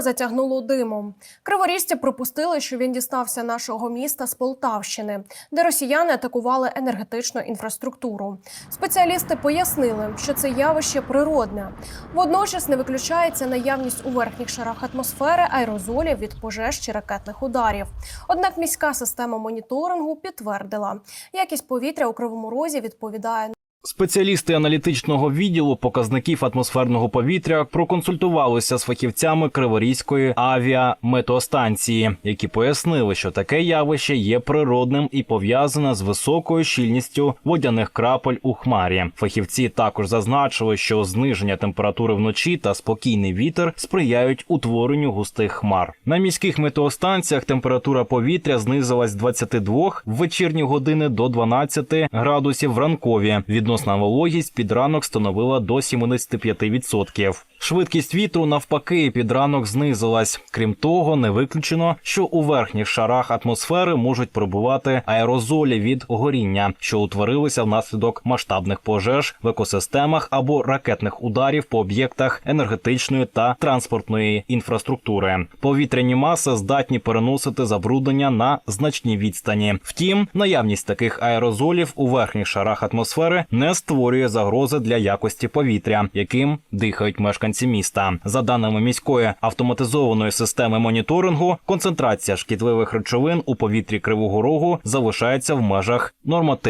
затягнуло димом. Криворіжці припустили, що він дістався нашого міста з Полтавщини, де росіяни атакували енергетичну інфраструктуру. Спеціалісти пояснили, що це явище природне. Водночас не виключається наявність у верхніх шарах атмосфери аерозолів від пожеж чи ракетних ударів. Однак міська система моніторингу підтвердила, якість повітря у кривому розі відповідає Спеціалісти аналітичного відділу показників атмосферного повітря проконсультувалися з фахівцями Криворізької авіаметеостанції, які пояснили, що таке явище є природним і пов'язане з високою щільністю водяних крапель у хмарі. Фахівці також зазначили, що зниження температури вночі та спокійний вітер сприяють утворенню густих хмар. На міських метеостанціях температура повітря знизилась з 22 в вечірні години до 12 градусів в ранкові. Відносна вологість під ранок становила до 75%. Швидкість вітру навпаки під ранок знизилась. Крім того, не виключено, що у верхніх шарах атмосфери можуть пробувати аерозолі від горіння, що утворилися внаслідок масштабних пожеж в екосистемах або ракетних ударів по об'єктах енергетичної та транспортної інфраструктури. Повітряні маси здатні переносити забруднення на значні відстані. Втім, наявність таких аерозолів у верхніх шарах атмосфери не створює загрози для якості повітря, яким дихають мешканці міста. За даними міської автоматизованої системи моніторингу, концентрація шкідливих речовин у повітрі Кривого Рогу залишається в межах нормативу.